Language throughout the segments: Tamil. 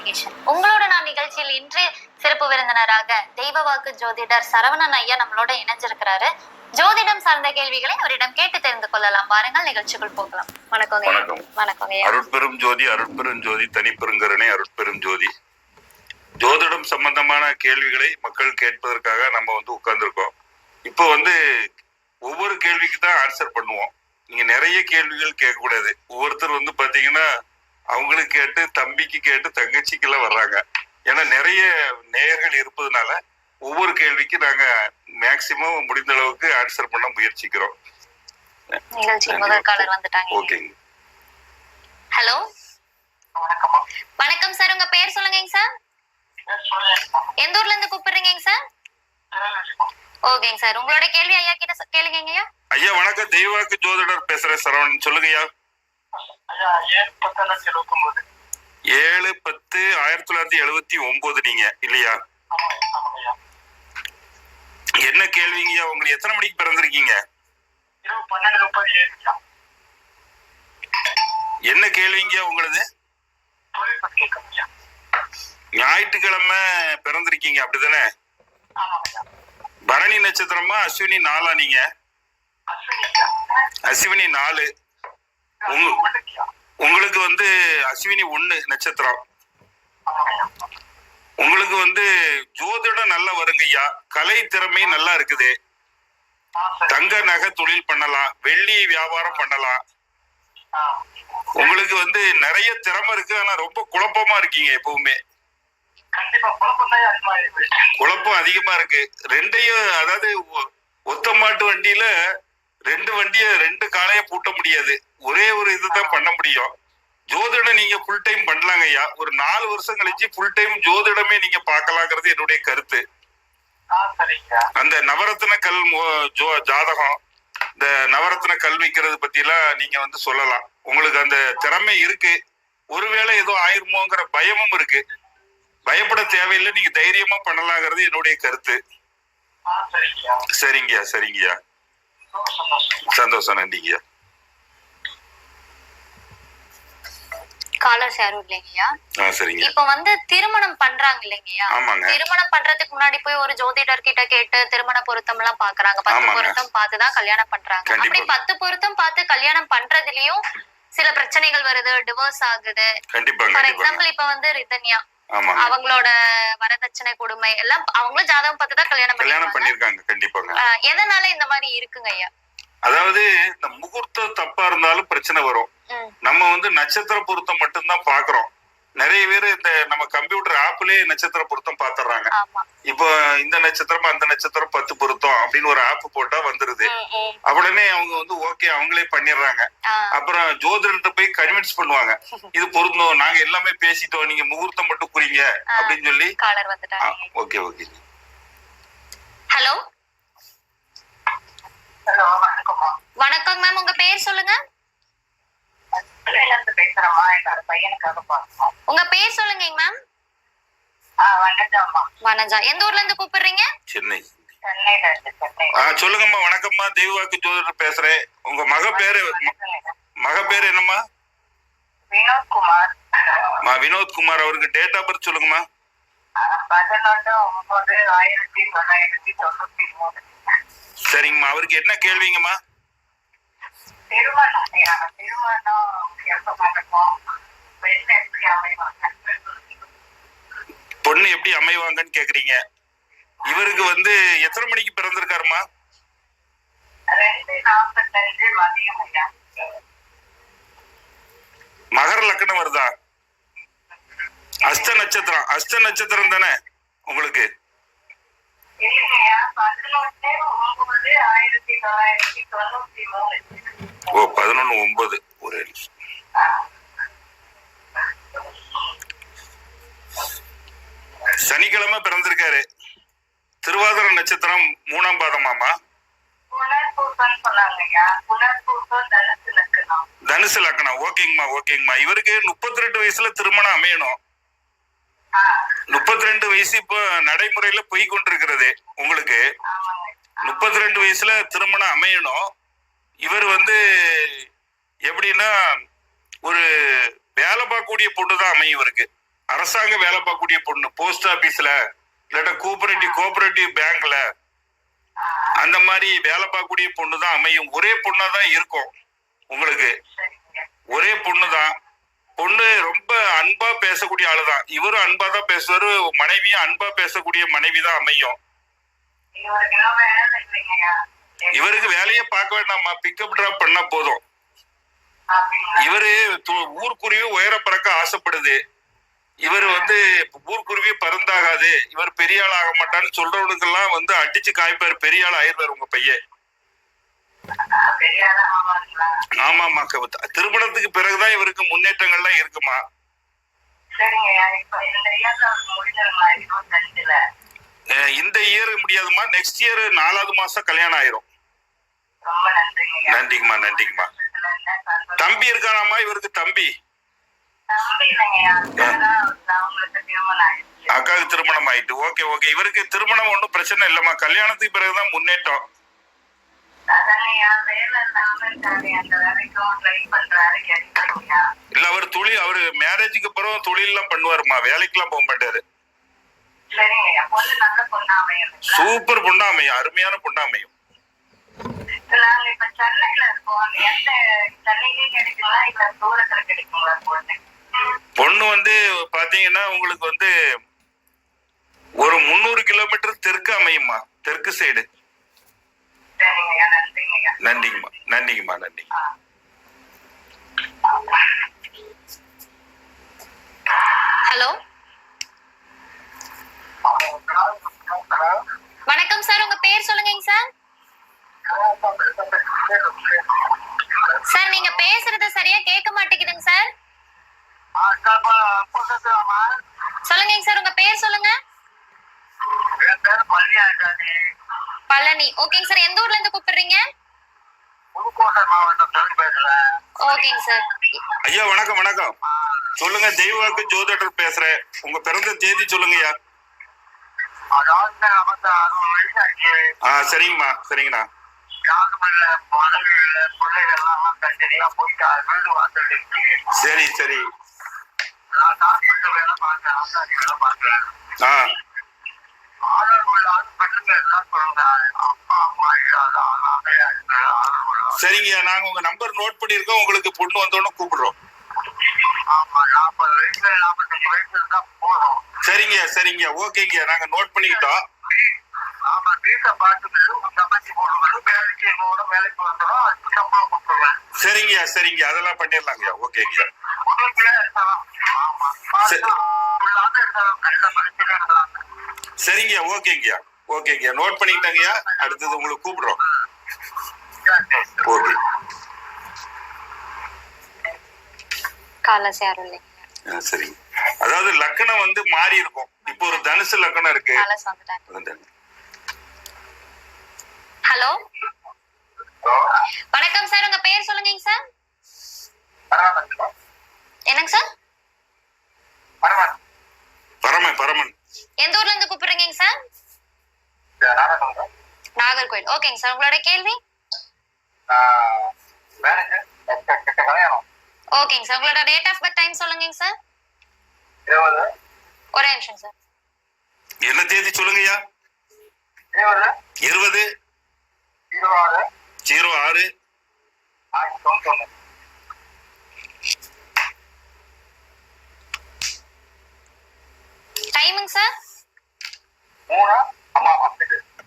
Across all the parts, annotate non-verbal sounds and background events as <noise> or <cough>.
முருகேசன் உங்களோட நான் நிகழ்ச்சியில் இன்று சிறப்பு விருந்தினராக தெய்வ வாக்கு ஜோதிடர் சரவணன் ஐயா நம்மளோட இணைஞ்சிருக்கிறாரு. ஜோதிடம் சார்ந்த கேள்விகளை அவரிடம் கேட்டு தெரிந்து கொள்ளலாம். வாருங்கள் நிகழ்ச்சிக்குள் போகலாம். வணக்கம். வணக்கம். அருட்பெரும் ஜோதி அருட்பெரும் ஜோதி தனிப்பெருங்கருணை அருட்பெரும் ஜோதி. ஜோதிடம் சம்பந்தமான கேள்விகளை மக்கள் கேட்பதற்காக நம்ம வந்து உட்கார்ந்துருக்கோம். இப்போ வந்து ஒவ்வொரு கேள்விக்கு தான் ஆன்சர் பண்ணுவோம். நீங்க நிறைய கேள்விகள் கேட்கக்கூடாது. ஒவ்வொருத்தர் வந்து பாத்தீங்கன்னா அவங்களுக்கு கேட்டு தம்பிக்கு கேட்டு தங்கச்சிக்கு எல்லாம் வர்றாங்க. ஏன்னா நிறைய நேயர்கள் இருப்பதனால ஒவ்வொரு கேள்விக்கு நாங்க மேக்சிமம் முடிந்த அளவுக்கு ஆன்சர் பண்ண முயற்சிக்கிறோம். ஓகேங்க ஹலோ வணக்கம் சார் உங்க பேர் சொல்லுங்கங்க சார் எந்த ஊர்ல இருந்து கூப்பிடுறீங்க சார் ஓகேங்க சார் உங்களோட கேள்வி ஐயா கிட்ட கேளுங்க ஐயா. ஐயா வணக்கம். தெய்வாக்கு ஜோதிடர் பேசுறேன் சரவணன். சொல்லுங்கய்யா. ஏழு பத்து ஆயிரத்தி தொள்ளாயிரத்தி எழுபத்தி ஒன்பது நீங்க இல்லையா? என்ன கேள்விங்கய்யா? உங்களுக்கு எத்தனை மணிக்கு பிறந்திருக்கீங்க? என்ன கேள்விங்கய்யா உங்களது? ஞாயிற்றுக்கிழமை பிறந்திருக்கீங்க அப்படிதானே? பரணி நட்சத்திரமா அஸ்வினி நாளா நீங்க? அஸ்வினி நாலு உங்களுக்கு? வந்து அஸ்வினி ஒண்ணு நட்சத்திரம். உங்களுக்கு வந்து ஜோதிடம் நல்லா வருங்கய்யா கலை திறமை நல்லா இருக்குது. தங்க நகை தொழில் பண்ணலாம். வெள்ளி வியாபாரம் பண்ணலாம். உங்களுக்கு வந்து நிறைய திறமை இருக்கு. ஆனா ரொம்ப குழப்பமா இருக்கீங்க எப்பவுமே. குழப்பம் அதிகமா இருக்கு. ரெண்டையும் அதாவது ஒத்த மாட்டு வண்டியில ரெண்டு வண்டிய ரெண்டு காலைய பூட்ட முடியாது. ஒரே ஒரு இதுதான் பண்ண முடியும். ஜோதிடம் நீங்க ஃபுல் டைம் பண்ணலாங்க ஐயா. ஒரு நாலு வருஷம் கழிச்சு ஃபுல் டைம் ஜோதிடமே நீங்க பார்க்கலாங்கிறது என்னுடைய கருத்து. அந்த நவரத்ன கல் ஜோ ஜாதகம் இந்த நவரத்ன கல் வைக்கிறது பத்தி எல்லாம் நீங்க வந்து சொல்லலாம். உங்களுக்கு அந்த திறமை இருக்கு. ஒருவேளை ஏதோ ஆயிருமோங்கிற பயமும் இருக்கு. பயப்பட தேவையில்லை. நீங்க தைரியமா பண்ணலாங்கிறது என்னுடைய கருத்து. சரிங்கய்யா சரிங்கய்யா. சந்தோஷம் நன்றிங்கய்யா. காலர்ஸ் யாரும் இல்லைங்கய்யா. இப்ப வந்து திருமணம் பண்றாங்க இல்லைங்கய்யா திருமணம் பண்றதுக்கு முன்னாடி போய் ஒரு ஜோதிடர் கிட்ட கேட்டு திருமண பொருத்தம் எல்லாம் பாக்குறாங்க. பத்து. பொருத்தம் பார்த்துதான் கல்யாணம் பண்றாங்க. அப்படி பத்து பொருத்தம் பார்த்து கல்யாணம் பண்றதுலயும் சில பிரச்சனைகள் வருது டிவோர்ஸ் ஆகுது. ஃபார் எக்ஸாம்பிள் இப்ப வந்து ரிதன்யா. அவங்களோட வரதட்சணை கொடுமை எல்லாம் அவங்களும் ஜாதகம் பார்த்து தான் கல்யாணம் கல்யாணம் பண்ணிருக்காங்க கண்டிப்பாங்க. எதனால இந்த மாதிரி இருக்குங்க ஐயா? அதாவது இந்த முகூர்த்தம் தப்பா இருந்தாலும் பிரச்சனை வரும். நம்ம வந்து நட்சத்திர பொருத்தம் மட்டும்தான் பாக்குறோம் நிறைய பேர் இந்த நம்ம கம்ப்யூட்டர் ஆப்லயே நட்சத்திர பொருத்தம் பாத்துறாங்க. ஆமா. இப்போ இந்த நட்சத்திரம் அந்த நட்சத்திரம் பத்து பொருத்தம் அப்படின்னு ஒரு ஆப் போட்டா வந்துருது. உடனே அவங்க வந்து ஓகே அவங்களே பண்ணிடுறாங்க. அப்புறம் ஜோதிடர்கிட்ட போய் கன்வின்ஸ் பண்ணுவாங்க. <laughs> இது பொருந்தும் நாங்க எல்லாமே பேசிட்டோம் நீங்க முகூர்த்தம் மட்டும் குறிங்க அப்படின்னு சொல்லி. காலர் வந்துட்டாங்க. ஓகே ஓகே ஹலோ வணக்கம் மேம் உங்க பேர் சொல்லுங்க இருந்து பேசுறேம்மா என்னோட பையனுக்காக பார்க்கணும் உங்க பேர் சொல்லுங்க மேம். வனஜா எந்த ஊர்ல இருந்து கூப்பிடுறீங்க? சென்னை. சென்னையில இருந்து சென்னை. ஆ சொல்லுங்கம்மா. வணக்கம்மா. தெய்வாக்கு ஜோதிடர் பேசுறேன். உங்க மக பேரு மக பேரு என்னம்மா? வினோத்குமார். மா வினோத்குமார் அவருக்கு டேட் ஆஃப் பர்த் சொல்லுங்கம்மா. சரிங்கம்மா. அவருக்கு என்ன கேள்விங்கம்மா? திருமணம் திருமணம் எப்ப நடக்கும் பெண் எப்படி அமைவாங்க பொண்ணு எப்படி அமைவாங்கன்னு கேக்குறீங்க. இவருக்கு வந்து எத்தனை மணிக்கு பிறந்திருக்காருமா? மகர லக்னம் வருதா? அஸ்த நட்சத்திரம் அஸ்த நட்சத்திரம் தானே உங்களுக்கு? ஆயிரத்தி தொள்ளாயிரத்தி தொண்ணூத்தி மூணு. ஓ பதினொன்னு ஒன்பது. ஒரு நிமிஷம். சனிக்கிழமை பிறந்திருக்காரு. திருவாதிர நட்சத்திரம் மூணாம் பாதமாமா தனுசு லக்கணம். ஓகேங்கம்மா ஓகேங்கம்மா. இவருக்கு முப்பத்தி ரெண்டு வயசுல திருமணம் அமையணும். முப்பத்தி ரெண்டு வயசு இப்போ நடைமுறையில போய் கொண்டிருக்கிறது உங்களுக்கு. முப்பத்தி ரெண்டு வயசுல திருமணம் அமையணும். இவர் வந்து எப்படின்னா ஒரு வேலை பார்க்கக்கூடிய பொண்ணு தான் அமையும் இவருக்கு. அரசாங்க வேலை பார்க்கக்கூடிய பொண்ணு போஸ்ட் ஆபீஸ்ல இல்லாட்டா கோஆபரேட்டிவ் கோஆபரேட்டிவ் பேங்க்ல அந்த மாதிரி வேலை பார்க்கக்கூடிய பொண்ணு தான் அமையும். ஒரே பொண்ணா தான் இருக்கும் உங்களுக்கு. ஒரே பொண்ணு தான் பொண்ணு ரொம்ப அன்பா பேசக்கூடிய ஆளுதான். இவரும் அன்பா தான் பேசுவாரு மனைவியும் அன்பா பேசக்கூடிய மனைவி தான் அமையும் இவருக்கு வேலையே பார்க்க வேண்டாமா பிக்கப் டிராப் பண்ணா போதும். இவரு து- ஊர்க்குருவி உயர பறக்க ஆசைப்படுது. இவர் வந்து ஊர்க்குருவி பறந்தாகாது. இவர் பெரிய ஆள் ஆக மாட்டான்னு சொல்றவனுக்கெல்லாம் வந்து அடிச்சு காய்ப்பார். பெரிய ஆள் ஆயிடுவார் உங்க பையன். ஆமாமா க- திருமணத்துக்கு பிறகுதான் இவருக்கு முன்னேற்றங்கள்லாம் இருக்குமா? இந்த இயர் முடியாதுமா நெக்ஸ்ட் இயர் நாலாவது மாசம் கல்யாணம் ஆயிரும். நன்றிங்கம்மா நன்றிங்கம்மா. தம்பி இருக்கானாமா இவருக்கு தம்பி. அக்காவுக்கு திருமணம் ஆயிட்டு. Okay okay. இவருக்கு திருமணம் ஒன்றும் பிரச்சனை இல்லைம்மா. கல்யாணத்துக்கு பிறகுதான் முன்னேற்றம். இல்ல அவர் தொழில் அவர் மேரேஜுக்கு அப்புறம் தொழிலெல்லாம் பண்ணுவாருமா வேலைக்கெல்லாம் போக மாட்டாரு. சூப்பர் பொண்ணா அமையும். அருமையான பொண்ணா அமையும். நாங்க இப்ப சென்னையில இருக்கோம். எந்த சென்னையிலே கிடைக்குங்களா? இல்ல தூரத்துல கிடைக்குங்களா பொண்ணு? பொண்ணு வந்து பாத்தீங்கன்னா உங்களுக்கு வந்து ஒரு முந்நூறு கிலோமீட்டர் தெற்கு அமையுமா தெற்கு சைடு நன்றிங்கம்மா. நன்றிங்கம்மா நன்றிங்க. ஹலோ. வணக்கம் சார். உங்க பேர் சொல்லுங்கங்க சார். சார் நீங்க பேசுறது சரியா கேட்க மாட்டேங்குதுங்க சார். சொல்லுங்கங்க சார் உங்க பேர் சொல்லுங்க. பழனி ஓகேங்க சார் எந்த ஊர்ல இருந்து கூப்பிடுறீங்க? ஓகேங்க சார். ஐயா வணக்கம் வணக்கம். சொல்லுங்க தெய்வாக்கு ஜோதிடர் பேசுறேன். உங்க பிறந்த தேதி சொல்லுங்கய்யா சரிங்கம்மா சரிங்கண்ணா. சரி சரி. நான் ஹாஸ்பிட்டல் வேலை வேலை ஆ. ஆதரவு எல்லாம் அப்பா அம்மா நாங்க உங்க நம்பர் நோட் பண்ணிருக்கோம் உங்களுக்கு பொண்ணு வந்தோடனே கூப்பிடுறோம். ஆமா நாற்பது ஓகேங்க நாங்க நோட் பண்ணிக்கிட்டோம். வேலைக்கு என்னோட வேலைக்கு வந்துடும் அதுக்கு சம்பளம் கொடுத்துருவேன். சரிங்கய்யா சரிங்க. அதெல்லாம் பண்ணிடலாங்கய்யா. ஓகேங்கய்யா. உங்களுக்குள்ளே இருக்கலாம் ஆமா. சரி. பார்த்தா இல்லாத இருக்கலாம் நல்ல பிரச்சனை இருக்கலாம் சரிங்கய்யா ஓகேங்கய்யா. ஓகேங்கய்யா. நோட் பண்ணிக்கிட்டாங்கய்யா. அடுத்தது உங்களுக்கு கூப்பிடுறோம். ஓகே. சரிங்க. அதாவது லக்கணம் வந்து மாறி இருக்கும். இப்போ ஒரு தனுசு லக்கணம் இருக்கு. ஹலோ. வணக்கம் சார் உங்க பேர் சொல்லுங்கங்க சார். என்னங்க சார்? பரமன் பரமன். எந்த ஊர்ல இருந்து கூப்பிடுறீங்க சார்? நாகர்கோயில் ஓகேங்க சார் உங்களோட கேள்வி? ஓகேங்க சார் உங்களோட டேட் ஆஃப் பர்த் டைம் சொல்லுங்க சார். ஒரே நிமிஷம் சார். என்ன தேதி சொல்லுங்கய்யா? இருபது. ஜீரோ ஆறு. டைமிங் சார்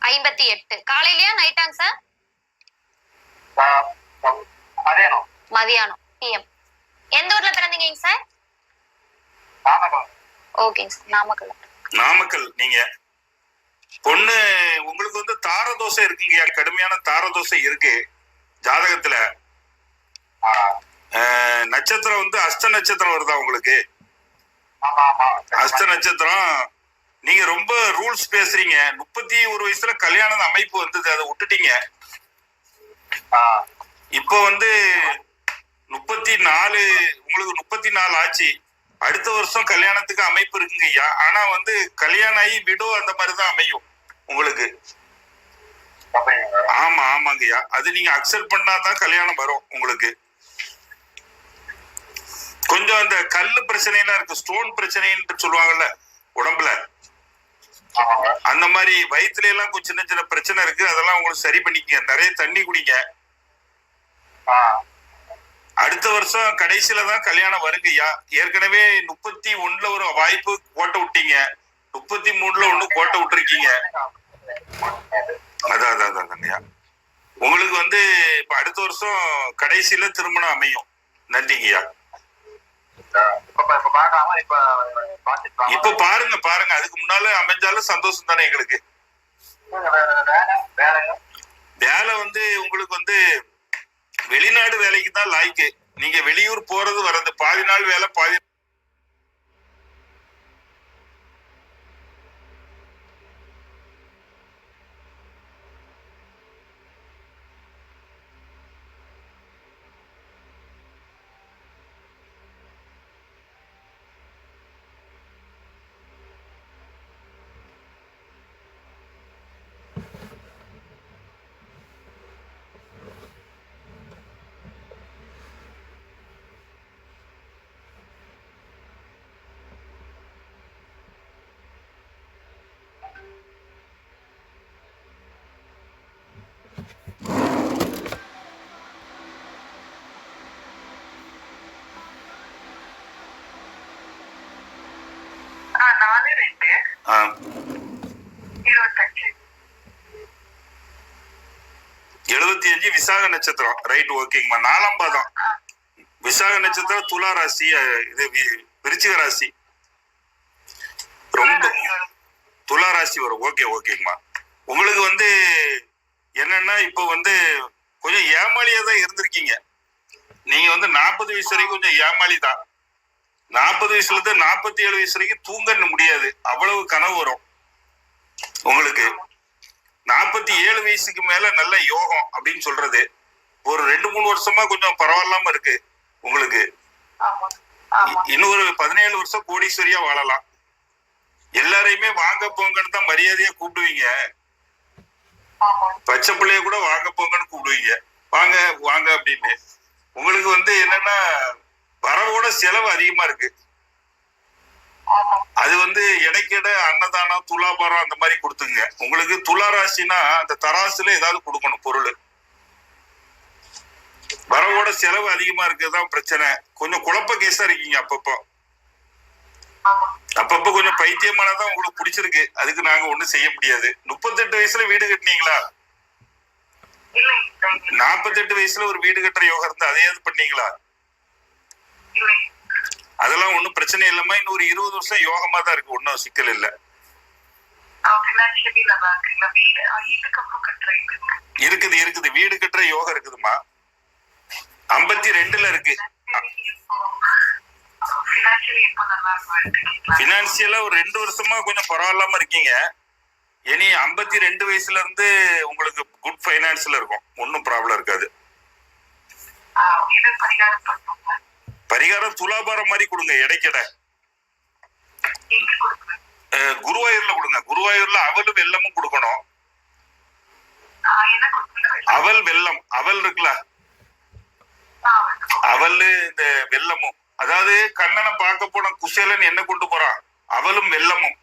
ஐம்பத்தி எட்டு. காலையிலயா நைட்டாங்க சார் மதியானம். பிஎம் எந்த ஊர்ல பிறந்தீங்க சார் ஓகேங்க சார் நாமக்கல். நாமக்கல் நீங்க? பொண்ணு உங்களுக்கு வந்து தாரதோசை இருக்குங்கய்யா கடுமையான தாரதோசை இருக்கு. ஜாதகத்துல. நட்சத்திரம் வந்து அஸ்த நட்சத்திரம் வருதா உங்களுக்கு? அஸ்த நட்சத்திரம். நீங்க ரொம்ப ரூல்ஸ் பேசுறீங்க. முப்பத்தி ஒரு வயசுல கல்யாணம் அமைப்பு வந்தது. அதை விட்டுட்டீங்க. இப்போ வந்து முப்பத்தி நாலு உங்களுக்கு முப்பத்தி நாலு ஆச்சு. அடுத்த வருஷம் கல்யாணத்துக்கு அமைப்பு இருக்குங்க ஐயா. ஆனா வந்து கல்யாணம் ஆகி விடோ அந்த மாதிரிதான் அமையும் உங்களுக்கு. ஆமா ஆமாங்க ஐயா. அது நீங்க அக்செப்ட் பண்ணாதான் கல்யாணம் வரும் உங்களுக்கு. கொஞ்சம் அந்த கல்லு பிரச்சனைலாம் இருக்கு. ஸ்டோன் பிரச்சனைன்னு சொல்லுவாங்கல்ல உடம்புல. அந்த மாதிரி வயிற்றுல எல்லாம் கொஞ்சம் சின்ன சின்ன பிரச்சனை இருக்கு. அதெல்லாம் உங்களுக்கு சரி பண்ணிக்க நிறைய தண்ணி குடிங்க. அடுத்த வருஷம் கடைசியில தான் கல்யாணம் வருங்கய்யா ஏற்கனவே முப்பத்தி ஒண்ணுல ஒரு வாய்ப்பு கோட்டை விட்டீங்க. முப்பத்தி மூணுல ஒண்ணு கோட்டை விட்டுருக்கீங்க. அதான் அதான் அதான் உங்களுக்கு வந்து இப்ப அடுத்த வருஷம் கடைசியில திருமணம் அமையும். நன்றிங்கய்யா இப்ப பாருங்க பாருங்க. அதுக்கு முன்னால அமைஞ்சாலும் சந்தோஷம் தானே எங்களுக்கு. வேலை வந்து உங்களுக்கு வந்து வெளிநாடு வேலைக்கு தான் லாய்க்கு. நீங்க வெளியூர் போறது வர்றது பாதி நாள் வேலை பாதி ஆ நாலு ரெண்டு ஆ, இருபத்தஞ்சு எழுபத்தி அஞ்சு விசாக நட்சத்திரம். ரைட் ஓகேங்கம்மா நாலாம் பாதம். விசாக நட்சத்திரம் துலா ராசி இது விருச்சிக ராசி. ரொம்ப துலா ராசி வரும். ஓகே ஓகேங்கம்மா உங்களுக்கு வந்து என்னன்னா இப்போ வந்து கொஞ்சம் ஏமாளியா தான் இருந்திருக்கீங்க. நீங்க வந்து நாற்பது வயசு வரைக்கும் கொஞ்சம் ஏமாளி தான் நாற்பது வயசுல இருந்து நாற்பத்தி ஏழு வயசு வரைக்கும் தூங்க முடியாது. அவ்வளவு கனவு வரும். உங்களுக்கு. நாற்பத்தி ஏழு வயசுக்கு மேல நல்ல யோகம் அப்படின்னு சொல்றது ஒரு ரெண்டு மூணு வருஷமா கொஞ்சம் பரவாயில்லாம இருக்கு உங்களுக்கு. இன்னொரு பதினேழு வருஷம் கோடீஸ்வரியா வாழலாம். எல்லாரையுமே வாங்க போங்கன்னு தான் மரியாதையா கூப்பிடுவீங்க. பச்சை பிள்ளைய கூட வாங்க போங்கன்னு கூப்பிடுவீங்க. வாங்க வாங்க அப்படின்னு. உங்களுக்கு வந்து என்னன்னா வரவோட செலவு அதிகமா இருக்கு. அது வந்து இடைக்கிட அன்னதானம் துலாபாரம் அந்த மாதிரி கொடுத்துங்க. உங்களுக்கு துலா ராசினா அந்த தராசுல ஏதாவது கொடுக்கணும் பொருள். வரவோட செலவு அதிகமா இருக்குதான் பிரச்சனை. கொஞ்சம் குழப்ப கேஸா இருக்கீங்க அப்பப்போ. அப்பப்போ கொஞ்சம் பைத்தியமானதான் உங்களுக்கு பிடிச்சிருக்கு. அதுக்கு நாங்க ஒண்ணும் செய்ய முடியாது. முப்பத்தெட்டு வயசுல வீடு கட்டினீங்களா? நாற்பத்தெட்டு வயசுல ஒரு வீடு கட்டுற யோகம் இருந்தா அதையாவது பண்ணீங்களா? அதெல்லாம் ஒண்ணும் பிரச்சனை இல்லம்மா. இன்னும் ஒரு இருபது வருஷம் யோகமா தான் இருக்கு. ஒன்னும் சிக்கல் இல்ல. இருக்குது இருக்குது. வீடு கட்டுற யோகம் இருக்குதுமா ஐம்பத்தி ரெண்டுல இருக்கு. பினான்சியலா ஒரு ரெண்டு வருஷமா கொஞ்சம் பரவாயில்லாம இருக்கீங்க. இனி ஐம்பத்தி ரெண்டு வயசுல இருந்து உங்களுக்கு குட் ஃபைனான்ஸ்ல இருக்கும். ஒன்றும் ப்ராப்ளம் இருக்காது. பரிகாரம் துலாபாரம் மாதிரி கொடுங்க இடைக்கிட. குருவாயூர்ல கொடுங்க. குருவாயூர்ல அவல் வெல்லமும் கொடுக்கணும். அவல் வெல்லம் அவல் இருக்குல்ல? அவல் இந்த வெல்லமும். அதாவது கண்ணனை பார்க்க போன குசேலன் என்ன கொண்டு போறான்? அவலும் வெல்லமும்.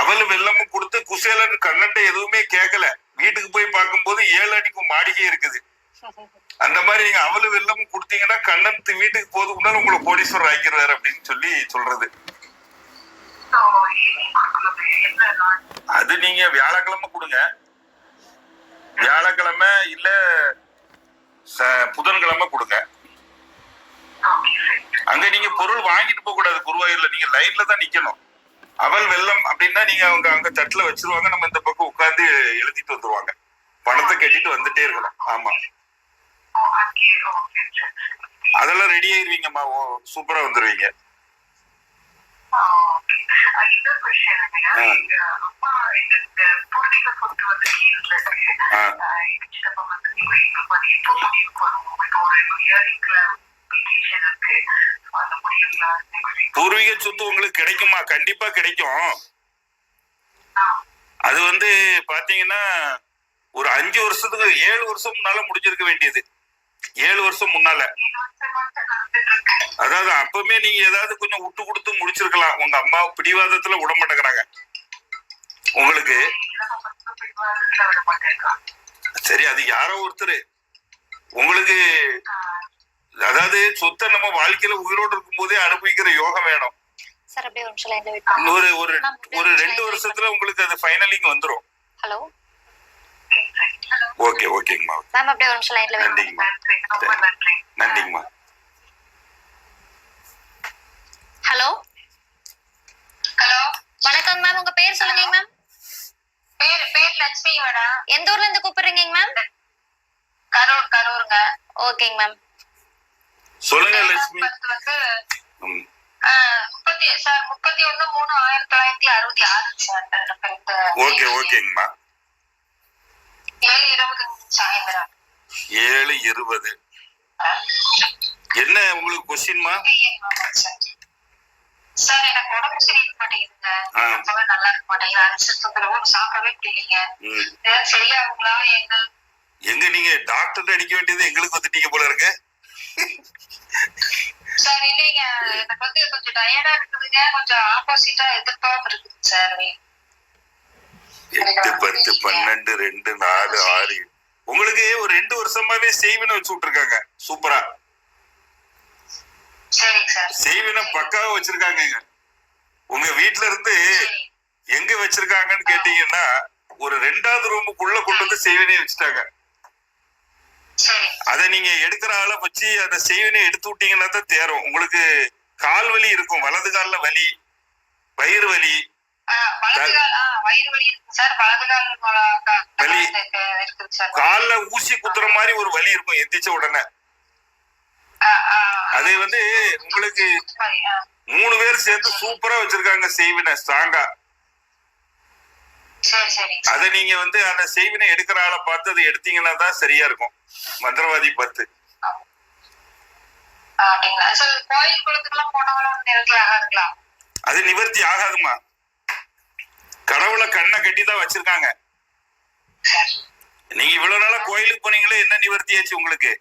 அவல் வெல்லமும் கொடுத்து குசேலன் கண்ணன் எதுவுமே கேட்கல வீட்டுக்கு போய் பார்க்கும்போது ஏழு அடிக்கும் மாளிகை இருக்குது. அந்த மாதிரி நீங்க அவலு வெல்லமும் கொடுத்தீங்கன்னா கண்ணன் வீட்டுக்கு போது முன்னால உங்களை கோடீஸ்வரர் ஆக்கிடுவாரு அப்படின்னு சொல்லி சொல்றது. அது நீங்க வியாழக்கிழமை கொடுங்க. வியாழக்கிழமை இல்ல புதன்கிழமை கொடுங்க. அங்க நீங்க பொருள் வாங்கிட்டு போக கூடாது குருவாயூர்ல. நீங்க லைன்ல தான் நிக்கணும். அவல் வெள்ளம் அப்படின்னா நீங்க அவங்க அங்க தட்டுல வச்சிருவாங்க. நம்ம இந்த பக்கம் உட்கார்ந்து எழுதிட்டு வந்துருவாங்க. பணத்தை கட்டிட்டு வந்துட்டே இருக்கணும். ஆமா. அதெல்லாம் ரெடி ஆயிருவீங்கம்மா. சூப்பரா வந்துருவீங்க. பூர்வீக சொத்து உங்களுக்கு கிடைக்குமா கண்டிப்பா கிடைக்கும். அது வந்து பாத்தீங்கன்னா ஒரு அஞ்சு வருஷத்துக்கு ஏழு வருஷம் முன்னால முடிஞ்சிருக்க வேண்டியது. ஏழு வருஷம் முன்னால. அதாவது அப்பவுமே நீங்க ஏதாவது கொஞ்சம் விட்டு கொடுத்து முடிச்சிருக்கலாம். உங்க அம்மா பிடிவாதத்துல விட மாட்டேங்கிறாங்க. உங்களுக்கு? சரி அது யாரோ ஒருத்தர். உங்களுக்கு அதாவது சொத்தை நம்ம வாழ்க்கையில உயிரோடு இருக்கும் போதே அனுபவிக்கிற யோகம் வேணும். ஒரு ஒரு ஒரு ரெண்டு வருஷத்துல உங்களுக்கு அது ஃபைனலிங் வந்துரும். ஹலோ ஓகே ஓகேங்கம்மா. மேம் அப்படியே ஒரு நிமிஷம் லைன்ல வெயிட் நன்றிங்கம்மா. நன்றிங்கம்மா. ஹலோ ஹலோ வணக்கம் மேம் உங்க பேர் சொல்லுங்க மேம் பேர் பேர் லட்சுமி மேடம். எந்த ஊர்ல இருந்து கூப்பிடுறீங்க மேம் கரூர் கரூருங்க. ஓகேங்க மேம் சொல்லுங்க லட்சுமி. முப்பத்தி சார் முப்பத்தி ஒண்ணு மூணு ஆயிரத்தி தொள்ளாயிரத்தி அறுபத்தி ஆறு சார் ஓகே ஓகேங்கம்மா. ஏழு இருபது என்ன உங்களுக்கு கொஸ்டின்மா சார்? எனக்கு உடம்பு சரியில்லை மாட்டேங்குதுங்க. ரொம்பவே நல்லா இருக்க மாட்டேங்குது. அரிசி தொந்தரவு சாப்பிடவே முடியலைங்க. சரியாகுங்களா? எங்க? எங்க நீங்க டாக்டர் அடிக்க வேண்டியது எங்களுக்கு வந்துட்டீங்க போல இருக்கு. சார் இல்லைங்க. எனக்கு வந்து கொஞ்சம் டயர்டா இருக்குதுங்க. கொஞ்சம் ஆப்போசிட்டா எதிர்பார்ப்பு இருக்குது சார். எட்டு பத்து பன்னெண்டு ரெண்டு நாலு ஆறு உங்களுக்கு ஒரு ரெண்டு வருஷமாவே செய்வினை வச்சு விட்டுருக்காங்க. சூப்பரா. செய்வினை பக்காவா வச்சிருக்காங்க உங்க வீட்ல இருந்து எங்க வச்சிருக்காங்கன்னு கேட்டீங்கன்னா ஒரு ரெண்டாவது ரூமுக்குள்ள கொண்டு வந்து செய்வினை வச்சுட்டாங்க. அதை நீங்க எடுக்கிற ஆளை வச்சு அந்த செய்வினை எடுத்து விட்டீங்கன்னா தான் தேரும். உங்களுக்கு கால் வலி இருக்கும். வலது கால்ல வலி வயிறு வலி வலி கால்ல ஊசி குத்துற மாதிரி ஒரு வலி இருக்கும் எந்திரிச்ச உடனே. அது வந்து உங்களுக்கு. மூணு பேர் சேர்ந்து சூப்பரா வச்சிருக்காங்க செய்வினை ஸ்ட்ராங்கா அதை நீங்க வந்து அந்த செய்வினை எடுக்கிற ஆளை பார்த்து அதை எடுத்தீங்கன்னா தான் சரியா இருக்கும். மந்திரவாதி ஆகாதுங்களா? அது நிவர்த்தி ஆகாதுமா? கடவுளை கண்ணை கட்டி தான் வச்சிருக்காங்க. சரி நீங்க இவ்வளவு நாளா கோயிலுக்கு போனீங்களே என்ன நிவர்த்தி ஆச்சு உங்களுக்கு?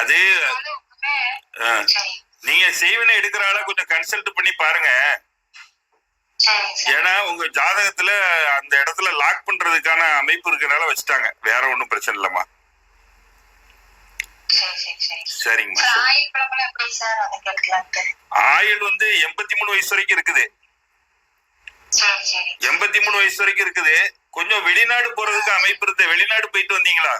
அது நீங்க செய்வினை எடுக்கிற ஆளை கொஞ்சம் கன்சல்ட் பண்ணி பாருங்க. ஏன்னா உங்க ஜாதகத்துல அந்த இடத்துல லாக் பண்றதுக்கான அமைப்பு இருக்கனால வச்சுட்டாங்க. வேற ஒண்ணும் பிரச்சனை இல்லம்மா சரி சரி சரி சரிங்கம்மா சார் சரி. ஆயில் பழமெல்லாம் எப்படி சார் அதை கேட்கலான்ட்டு ஆயுள் வந்து எண்பத்தி மூணு வயசு வரைக்கும் இருக்குது. எண்பத்தி மூணு வயசு வரைக்கும் இருக்குது. கொஞ்சம் வெளிநாடு போறதுக்கு அமைப்பு இருந்து வெளிநாடு போயிட்டு வந்தீங்களா?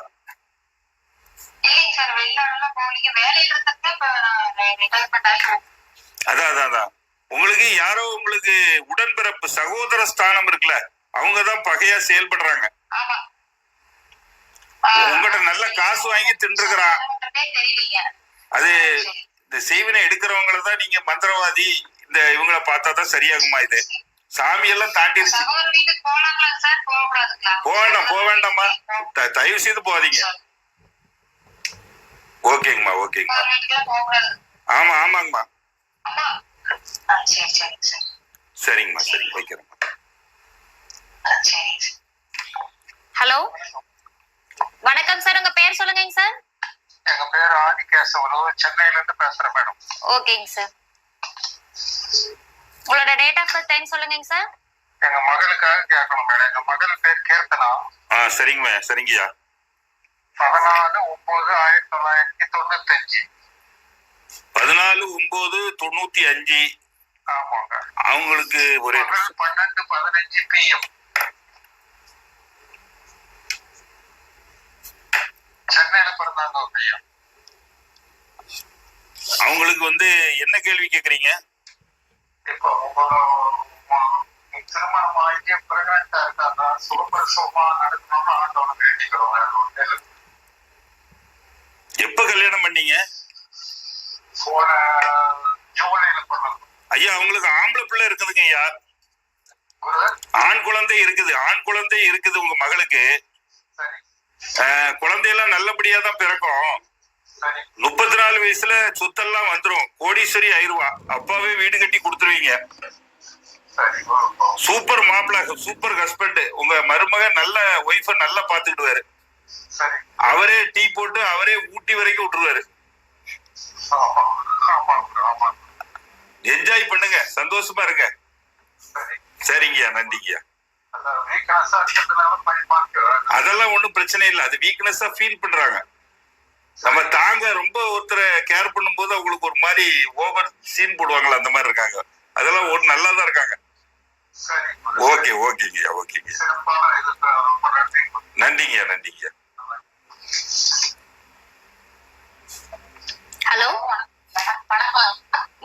அதான் அதான் உங்களுக்கு யாரோ உங்களுக்கு உடன்பிறப்பு சகோதர ஸ்தானம் இருக்குல்ல அவங்க தான் பகையா செயல்படுறாங்க. ஆமா. உங்ககிட்ட நல்ல காசு வாங்கி தின்றுக்கிறான் அது இந்த செய்வினை எடுக்கிறவங்கள தான் நீங்க மந்திரவாதி இந்த இவங்கள பார்த்தா தான் சரியாகுமா இது? சாமி எல்லாம் தாண்டிருச்சு. போக வேண்டாம் போக வேண்டாம்மா. த- தயவு செய்து போகாதீங்க. ஓகேங்கம்மா ஓகேங்கம்மா. ஆமா ஆமாங்கம்மா. சரிங்கம்மா சரி வைக்கிறேம்மா. ஹலோ? வணக்கம் சார் உங்க பேர் சொல்லுங்க சார். எங்க பேர் ஆதிகேசவலு சென்னையில இருந்து பேசுறேன் மேடம். ஓகேங்க சார். உங்களோட டேட் ஆஃப் பர்த் டைம் சொல்லுங்க சார்? எங்க மகளுக்காக கேட்கணும் மேடம். எங்க மகள் பேர் கீர்த்தனா. ஆ சரிங்கம்மா சரிங்கய்யா. பதினாலு ஒன்பது ஆயிரத்தி தொள்ளாயிரத்தி தொண்ணூத்தஞ்சு. பதினாலு ஒன்பது தொண்ணூத்தி அஞ்சு. ஆமாங்க. அவங்களுக்கு ஒரே பன்னெண்டு பதினஞ்சு பிஎம் சென்னையில பிறந்தாங்க ஒரு பையன் அவங்களுக்கு வந்து என்ன கேள்வி கேக்குறீங்க? இப்போ திருமணம் ஆகி பிரெக்னண்டா இருக்காங்க. சுகப்பிரசவமா நடக்கணும்னு ஆண்டவனை வேண்டிக்கிறோம். எப்ப கல்யாணம் பண்ணீங்க? போன ஜூலைல ஐயா அவங்களுக்கு ஆம்பளை பிள்ளை இருக்குதுங்க ஐயா. ஆண் குழந்தை இருக்குது. ஆண் குழந்தை இருக்குது உங்க மகளுக்கு. குழந்தையெல்லாம் நல்லபடியா தான் பிறக்கும். முப்பத்தி நாலு வயசுல சொத்தெல்லாம் வந்துரும். கோடீஸ்வரி ஆயிருவா. அப்பாவே வீடு கட்டி கொடுத்துருவீங்க. சூப்பர் மாப்பிள்ள சூப்பர் ஹஸ்பண்ட். உங்க மருமகன் நல்ல ஒய்ஃப நல்லா பாத்துக்கிடுவாரு அவரே டீ போட்டு அவரே ஊட்டி வரைக்கும் விட்டுருவாரு. ஆமா என்ஜாய் பண்ணுங்க. சந்தோஷமா இருங்க. சரிங்கய்யா நன்றிங்கய்யா. அதெல்லாம் ஒண்ணும் பிரச்சனை இல்லை. அது வீக்னஸா ஃபீல் பண்றாங்க. நம்ம தாங்க ரொம்ப ஒருத்தரை கேர் பண்ணும்போது அவங்களுக்கு ஒரு மாதிரி ஓவர் சீன் போடுவாங்களா அந்த மாதிரி இருக்காங்க. அதெல்லாம் ஒரு நல்லா தான் இருக்காங்க சரி ஓகே ஓகேங்கய்யா ஓகேங்க நன்றிங்கய்யா நன்றிங்கய்யா. ஹலோ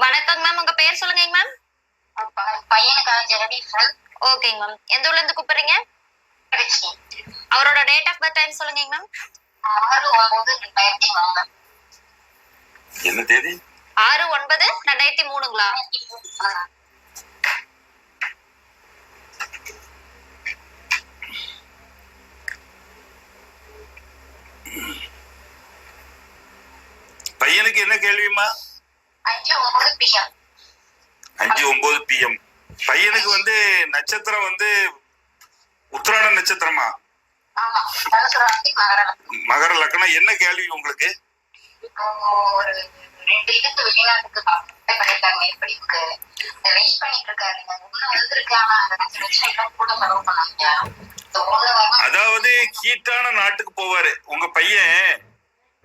வணக்கம் மேம் உங்க பேர் சொல்லுங்க மேம் பையனுக்காக ஜெகதீஷன் ஓகேங்க மேம் எந்த ஊர்ல இருந்து கூப்பிடுறீங்க? அவரோட டேட் ஆஃப் பர்த் டைம் சொல்லுங்க மேம் ஆறு ஒன்பது ரெண்டாயிரத்தி மூணு என்ன தேதி? ஆறு ஒன்பது ரெண்டாயிரத்தி மூணுங்களா? பையனுக்கு என்ன கேள்விமா அஞ்சு ஒன்பது பிஎம் அஞ்சு ஒன்பது பிஎம் பையனுக்கு வந்து நட்சத்திரம் வந்து உத்திராட நட்சத்திரமா? மகர லக்னம். என்ன கேள்வி உங்களுக்கு? அதாவது ஹீட்டான நாட்டுக்கு போவாரு. உங்க பையன்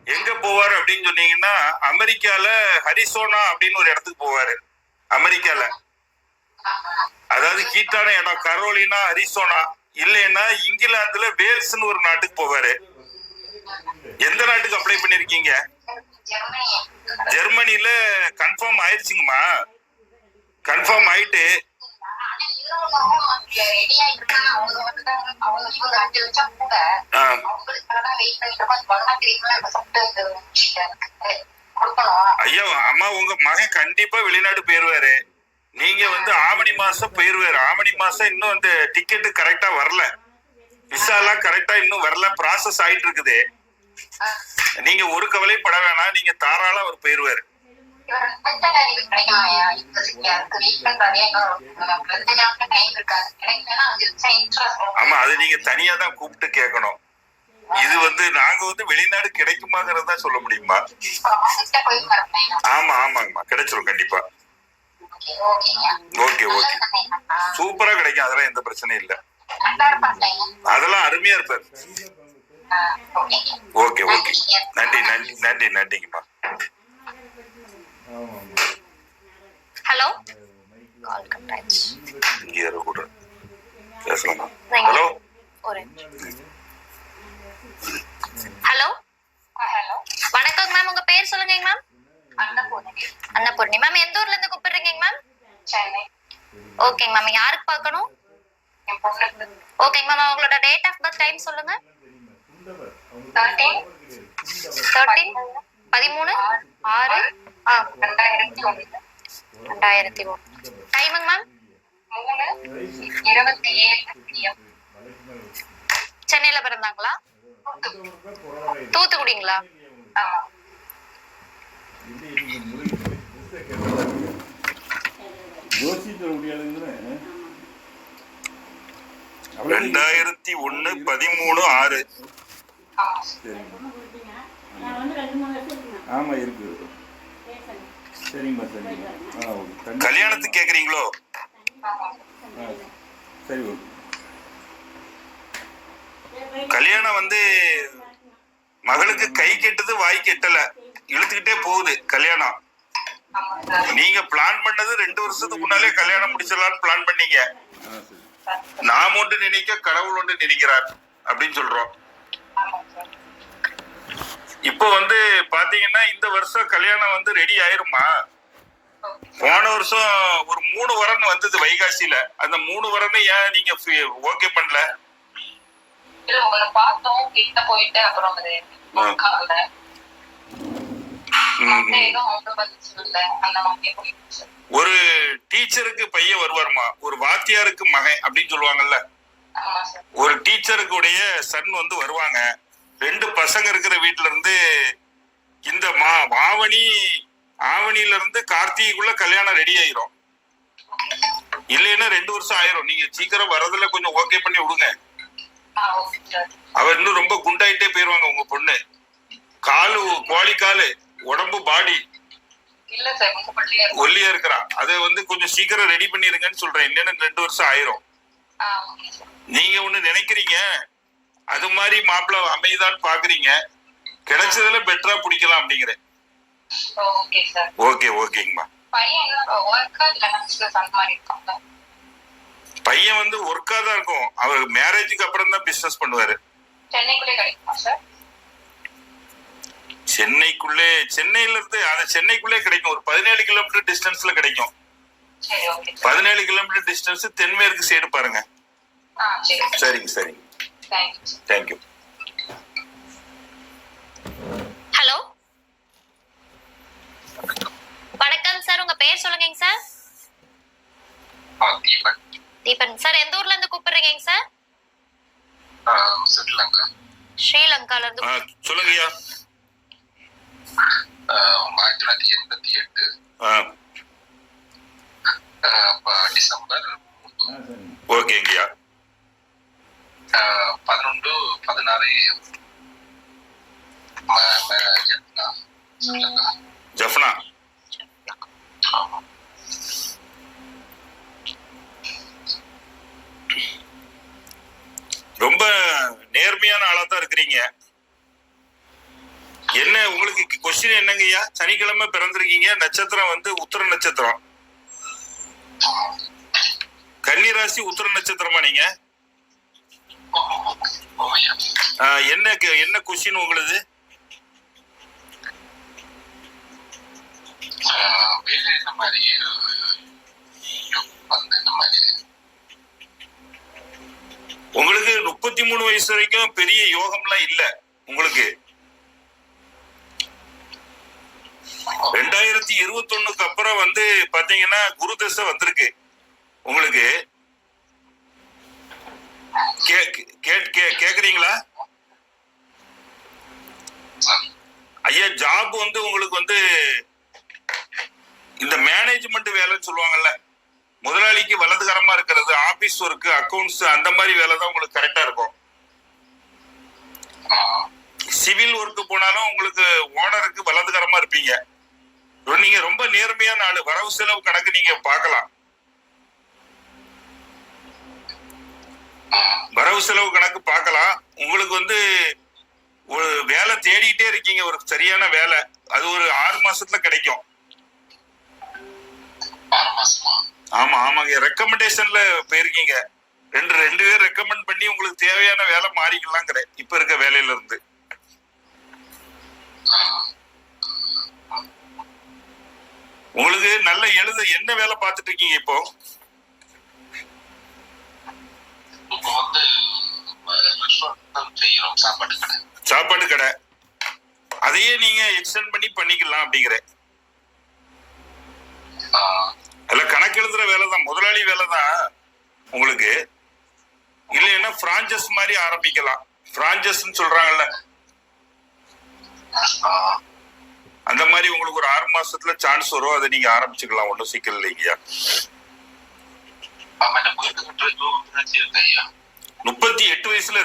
எங்க போவாரு அப்படின்னு சொன்னீங்கன்னா அமெரிக்கால ஹரிசோனா அப்படின்னு ஒரு இடத்துக்கு போவாரு. அமெரிக்கால. அதாவது ஹீட்டான இடம் கரோலினா ஹரிசோனா இல்லைன்னா இங்கிலாந்துல வேல்ஸ்னு ஒரு நாட்டுக்கு போவாரு. எந்த நாட்டுக்கு அப்ளை பண்ணிருக்கீங்க? ஜெர்மனில கன்ஃபார்ம் ஆயிடுச்சுங்கம்மா கன்ஃபார்ம் ஆயிட்டு. ரெடி ஐயா அம்மா உங்க மகன் கண்டிப்பா வெளிநாடு போயிருவாரு. நீங்க வந்து ஆவணி மாசம் போயிருவாரு ஆவணி மாசம் இன்னும் அந்த டிக்கெட் கரெக்டா வரல. விசா எல்லாம் கரெக்டா இன்னும் வரல ப்ராசஸ் ஆயிட்டு இருக்குது நீங்க ஒரு கவலையும் பட வேணாம் நீங்க தாராளம் அவர் போயிருவாரு. ஆமா அது நீங்க தனியா தான் கூப்பிட்டு கேட்கணும் இது வந்து நாங்க வந்து வெளிநாடு கிடைக்குமாங்கிறத சொல்ல முடியுமா? ஆமா ஆமாங்கம்மா கிடைச்சிரும் கண்டிப்பா. Okay okay. சூப்பரா கிடைக்கும். அதெல்லாம் எந்த பிரச்சனையும் இல்ல. அதெல்லாம் அருமையா இருப்பாரு. Okay okay. நன்றி நன்றி நன்றி நன்றிங்கம்மா. ஹலோ? இங்க கூட பேசலாமா? ஹலோ? ஹலோ? வணக்கம் மேம் உங்க பேர் சொல்லுங்க மேம் அன்னபூர்ணி மேம் எந்த ஊர்ல இருந்து கூப்பிடுறீங்க மேம் சென்னை. ஓகேங்க மேம் யாருக்கு பார்க்கணும் ஓகேங்க மேம் அவங்களோட டேட் ஆஃப் பர்த் டைம் சொல்லுங்க. தேர்ட்டீன் பதிமூணு? ஆறு? ஆ. ரெண்டாயிரத்தி ஒண்ணு ரெண்டாயிரத்தி ஒன்று. டைமுங்க மேம் மூணு இருபத்தி ஏழு சென்னையில பிறந்தாங்களா? தூத்துக்குடிங்களா? ஆமா. ரெண்டாயிரத்தி ஒண்ணு பதிமூணு ஆறு. ஆமா இருக்கு. சரிங்கம்மா சரிங்கம்மா கல்யாணத்துக்கு கேக்குறீங்களோ? ஆமா ஆ, சரி கல்யாணம் வந்து மகளுக்கு கை கெட்டது வாய் கெட்டல. இழுத்துக்கிட்டே போகுது கல்யாணம். நீங்க பிளான் பண்ணது ரெண்டு வருஷத்துக்கு முன்னாலே கல்யாணம் முடிச்சிடலாம்னு பிளான் பண்ணீங்க. நாம் ஒன்று நினைக்க கடவுள் ஒன்று நினைக்கிறார் அப்படின்னு சொல்றோம். இப்போ வந்து பாத்தீங்கன்னா இந்த வருஷம் கல்யாணம் வந்து ரெடி ஆயிருமா? போன வருஷம் ஒரு மூணு வரன் வந்தது வைகாசியில. அந்த மூணு வரனை ஏன் நீங்க ஓகே பண்ணல? ஒரு டீச்சருக்கு பையன் வருவாருமா? ஒரு வாத்தியாருக்கு மகன் அப்படின்னு சொல்லுவாங்கல்ல. ஒரு டீச்சருக்கு உடைய சன் வந்து வருவாங்க. ரெண்டு பசங்க இருக்கிற வீட்ல இருந்து இந்த மா ஆவணி ஆவணியில இருந்து கார்த்திகைக்குள்ள கல்யாணம் ரெடி ஆயிரும். இல்லைன்னா ரெண்டு வருஷம் ஆயிரும். நீங்க சீக்கிரம் வரதுல கொஞ்சம் ஓகே பண்ணி விடுங்க. ஆ ஓகே சார். அவ இன்னும் ரொம்ப குண்டாயிட்டே போயிருவாங்க உங்க பொண்ணு. காலு கோழி காலு. உடம்பு பாடி ஒல்லியா இருக்கிறா. அதை வந்து கொஞ்சம் சீக்கிரம் ரெடி பண்ணிருங்கன்னு சொல்றேன். இல்லைன்னா ரெண்டு வருஷம் ஆயிரும். நீங்க ஒண்ணு நினைக்கிறீங்க? அது மாதிரி மாப்பிள்ள அமைதான்னு பாக்குறீங்க. கிடைச்சதுல பெட்டரா பிடிக்கலாம் அப்படிங்கிறேன். ஓகே ஓகேங்கம்மா பையன் வந்து ஒர்க்கா தான் இருக்கும். அவர் மேரேஜுக்கு அப்புறம் தான் பிசினஸ் பண்ணுவாரு. சென்னைக்குள்ளே சென்னையில இருந்து அது சென்னைக்குள்ளே கிடைக்கும். ஒரு பதினேழு கிலோமீட்டர் டிஸ்டன்ஸ்ல கிடைக்கும். சரி ஓகே சார் பதினேழு கிலோமீட்டர் டிஸ்டன்ஸ் தென்மேற்கு சைடு பாருங்க. ஆ சரி. சரிங்க சரிங்க தேங்க்யூ ஹலோ வணக்கம் சார் உங்க பேர் சொல்லுங்கங்க சார் தீபன். சார் எந்த ஊர்ல இருந்து கூப்பிடுறீங்க சார் ஸ்ரீலங்கா ஸ்ரீலங்கால இருந்து சொல்லுங்கய்யா. எண்பத்தி எட்டு. ஆ, டிசம்பர் ஓகேங்கய்யா பதினொன்று பதினாறு ஜஃப்னா. ரொம்ப நேர்மையான ஆளா தான் இருக்கிறீங்க. என்ன உங்களுக்கு கொஸ்டின் என்னங்கய்யா? சனிக்கிழமை பிறந்திருக்கீங்க நட்சத்திரம் வந்து உத்தர நட்சத்திரம். கன்னிராசி உத்தர நட்சத்திரமா நீங்க? என்ன என்ன கொஸ்டின் உங்களுது? உங்களுக்கு முப்பத்தி மூணு வயசு வரைக்கும் பெரிய யோகம்லாம் இல்ல உங்களுக்கு? ரெண்டாயிரத்தி இருபத்தொன்னுக்கு அப்புறம் வந்து பாத்தீங்கன்னா குரு தசை வந்திருக்கு. உங்களுக்கு கேக்குறீங்களா? ஐயா ஜாப் வந்து உங்களுக்கு வந்து இந்த மேனேஜ்மெண்ட் வேலைன்னு சொல்லுவாங்கல்ல முதலாளிக்கு வலதுகரமா இருக்கிறது ஆபீஸ் ஒர்க் அக்கௌண்ட்ஸ் அந்த மாதிரி வேலை தான் உங்களுக்கு கரெக்டா இருக்கும். சிவில் ஒர்க் போனாலும் உங்களுக்கு ஓனருக்கு வலதுகரமா இருப்பீங்க. நீங்க ரொம்ப நேர்மையான ஆளு. வரவு செலவு கணக்கு நீங்க பார்க்கலாம். வரவு செலவு கணக்கு பார்க்கலாம். உங்களுக்கு வந்து ஒரு வேலை தேடிட்டே இருக்கீங்க. ஒரு சரியான வேலை. அது ஒரு ஆறு மாசத்துல கிடைக்கும். ஆமா ஆமாங்க. ரெக்கமெண்டேஷன்ல போயிருக்கீங்க. ரெண்டு ரெண்டு பேர் ரெக்கமெண்ட் பண்ணி உங்களுக்கு தேவையான வேலை மாறிக்கலாங்கிற இப்ப இருக்க வேலையில இருந்து. உங்களுக்கு நல்ல எழுத என்ன வேலை பார்த்துட்டு இருக்கீங்க இப்போ? சாப்பாடு கடை. சாப்பாடு கடை. அதையே நீங்க எக்ஸ்டெண்ட் பண்ணி பண்ணிக்கலாம் அப்படிங்கிற. அதுல கணக்கு எழுதுற வேலை தான் முதலாளி வேலை தான் உங்களுக்கு. இல்லைன்னா பிரான்சஸ் மாதிரி ஆரம்பிக்கலாம். பிரான்சஸ்ன்னு சொல்றாங்கல்ல. அந்த மாதிரி உங்களுக்கு ஒரு ஆறு மாசத்துல சான்ஸ் வரும். அதை நீங்க ஆரம்பிச்சுக்கலாம். ஒன்றும் சிக்கல் இல்லைங்கய்யா முப்பத்தி எட்டு வயசுல